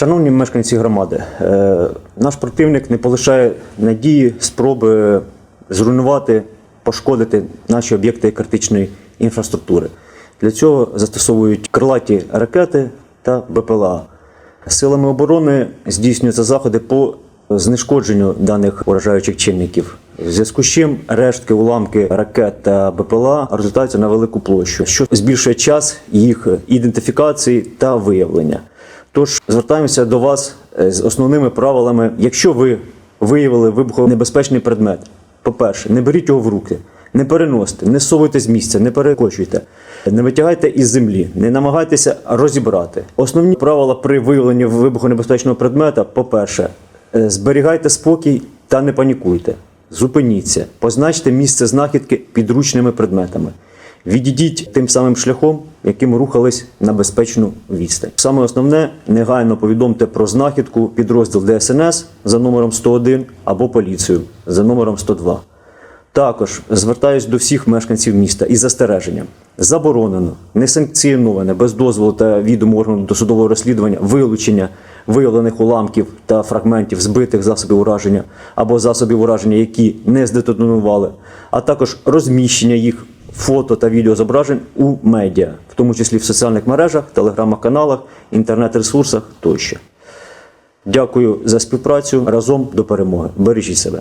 Шановні мешканці громади, е, наш противник не полишає надії, спроби зруйнувати, пошкодити наші об'єкти критичної інфраструктури. Для цього застосовують крилаті ракети та БПЛА. Силами оборони здійснюються заходи по знешкодженню даних уражаючих чинників. В зв'язку з чим рештки, уламки ракет та БПЛА розлітаються на велику площу, що збільшує час їх ідентифікації та виявлення. Тож звертаємося до вас е, з основними правилами. Якщо ви виявили вибухонебезпечний предмет, по-перше, не беріть його в руки, не переносите, не совуйте з місця, не перекочуйте, не витягайте із землі, не намагайтеся розібрати. Основні правила при виявленні вибухонебезпечного предмета, по-перше, е, зберігайте спокій та не панікуйте. Зупиніться, позначте місце знахідки підручними предметами. Відійдіть тим самим шляхом, яким рухались на безпечну відстань. Саме основне негайно повідомте про знахідку підрозділ ДСНС за номером 101 або поліцію за номером 102. Також звертаюсь до всіх мешканців міста із застереженням. Заборонено, несанкціоноване, без дозволу та відому органу досудового розслідування вилучення виявлених уламків та фрагментів збитих засобів ураження або засобів ураження, які не здетонували, а також розміщення їх фото та відеозображень у медіа, в тому числі в соціальних мережах, телеграм-каналах, інтернет-ресурсах тощо. Дякую за співпрацю. Разом до перемоги. Бережіть себе.